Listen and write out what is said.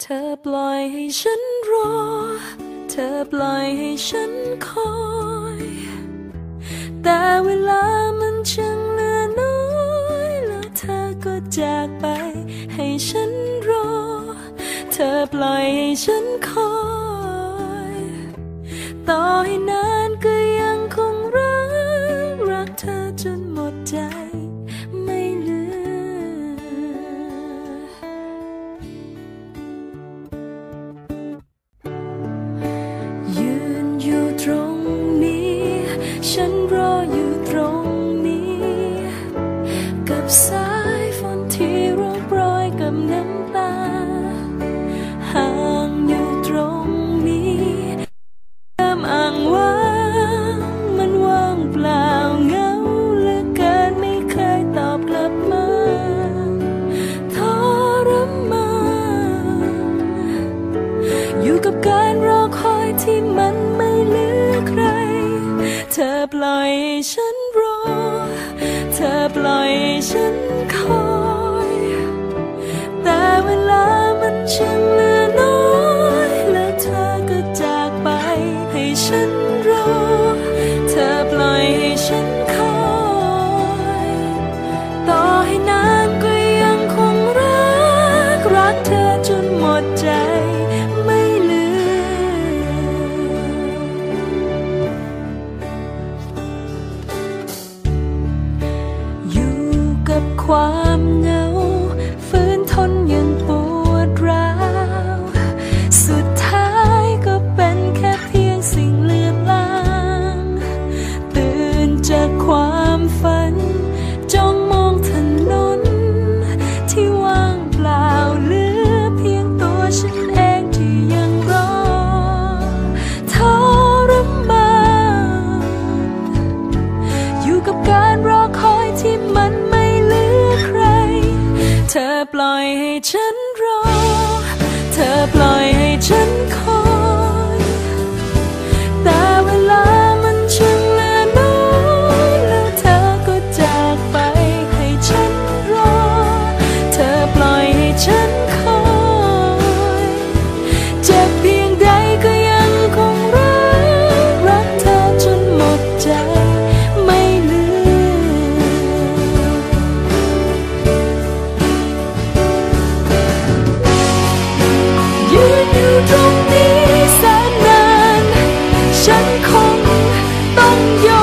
เธอปล่อยให้ฉันรอ เธอปล่อยให้ฉันคอย แต่เวลามันช่างเหลือน้อย แล้วเธอก็จากไป ให้ฉันรอ เธอปล่อยให้ฉันคอย ต่อให้นานก็ยังคงรัก รักเธอจนหมดใจ กับสายฝนที่ร่วงโปรยกับน้ำตา ห่างอยู่ตรงนี้เริ่มอ่างว่างมันว่างเปล่าเงาเหลือเกินไม่เคยตอบกลับมาทรมานอยู่กับการรอคอยที่มันไม่เหลือใคร เธอปล่อยให้ฉันรอ ปล่อยฉันคอย ความเหงาฝืนทนยังปวดร้าว สุดท้ายก็เป็นแค่เพียงสิ่งเลือนลาง ตื่นจากความฝัน 空荡ต้